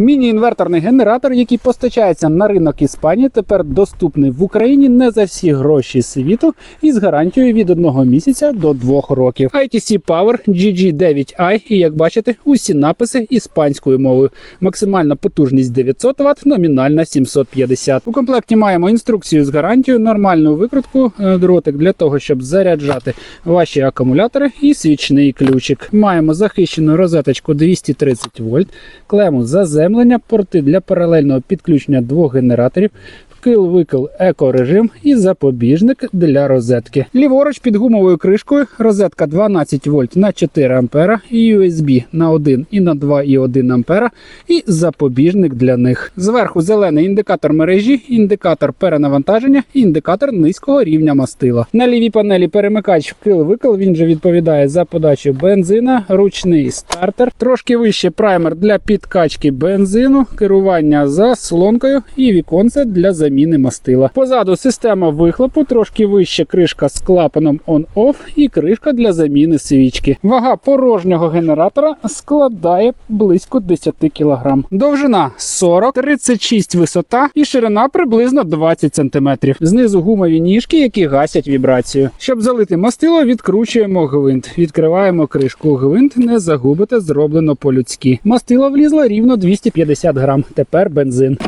Міні-інверторний генератор, який постачається на ринок Іспанії, тепер доступний в Україні не за всі гроші світу і з гарантією від одного місяця до двох років. ITC Power GG9i, і як бачите, усі написи іспанською мовою. Максимальна потужність 900 Вт, номінальна 750. У комплекті маємо інструкцію з гарантією, нормальну викрутку, е, дротик для того, щоб заряджати ваші акумулятори і свічний ключик. Маємо захищену розеточку 230 вольт, клему заземлення, порти для паралельного підключення двох генераторів. Вкил-викил екорежим і запобіжник для розетки. Ліворуч під гумовою кришкою розетка 12 вольт на 4 ампера, USB на 1 і на 2,1 ампера і запобіжник для них. Зверху зелений індикатор мережі, індикатор перенавантаження і індикатор низького рівня мастила. На лівій панелі перемикач вкил-викил. Він же відповідає за подачу бензина, ручний стартер, трошки вище праймер для підкачки бензину, керування заслонкою і віконце для заміни мастила. Позаду система вихлопу, трошки вище кришка з клапаном on-off і кришка для заміни свічки. Вага порожнього генератора складає близько 10 кг. Довжина 40, 36 висота і ширина приблизно 20 см. Знизу гумові ніжки, які гасять вібрацію. Щоб залити мастило, відкручуємо гвинт. Відкриваємо кришку. Гвинт не загубите, зроблено по-людськи. Мастило влізло рівно 250 грам. Тепер бензин.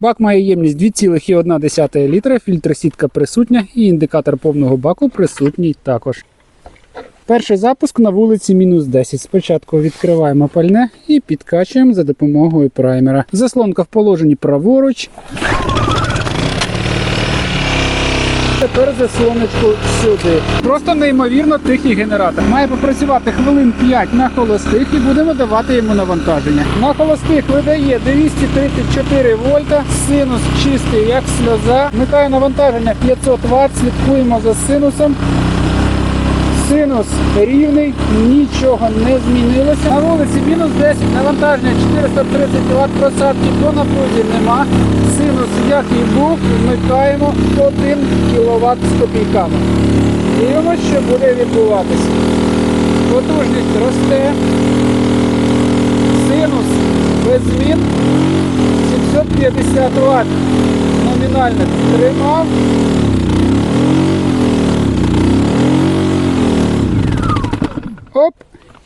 Бак має ємність 2,1 літра, фільтр-сітка присутня і індикатор повного баку присутній також. Перший запуск на вулиці мінус 10. Спочатку відкриваємо пальне і підкачуємо за допомогою праймера. Заслонка в положенні праворуч. Тепер заслоночку сюди. Просто неймовірно тихий генератор. Має попрацювати хвилин 5 на холостих і будемо давати йому навантаження. На холостих видає 234 вольта, синус чистий, як сльоза. Вмикаю навантаження 500 Вт, слідкуємо за синусом. Синус рівний, нічого не змінилося. На вулиці мінус 10, навантаження 430 Вт просадки по напрузі нема. Синус, як і був, вмикаємо 1 кВт з копійками. Дивимося, що буде відбуватися. Потужність росте. Синус без змін 750 Вт. Номінально тримав. Оп!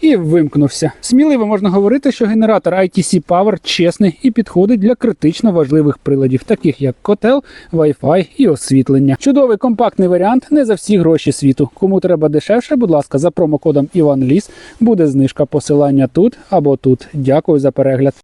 І вимкнувся. Сміливо можна говорити, що генератор ITC Power чесний і підходить для критично важливих приладів, таких як котел, Wi-Fi і освітлення. Чудовий компактний варіант не за всі гроші світу. Кому треба дешевше, будь ласка, за промокодом Іван Ліс буде знижка посилання тут або тут. Дякую за перегляд.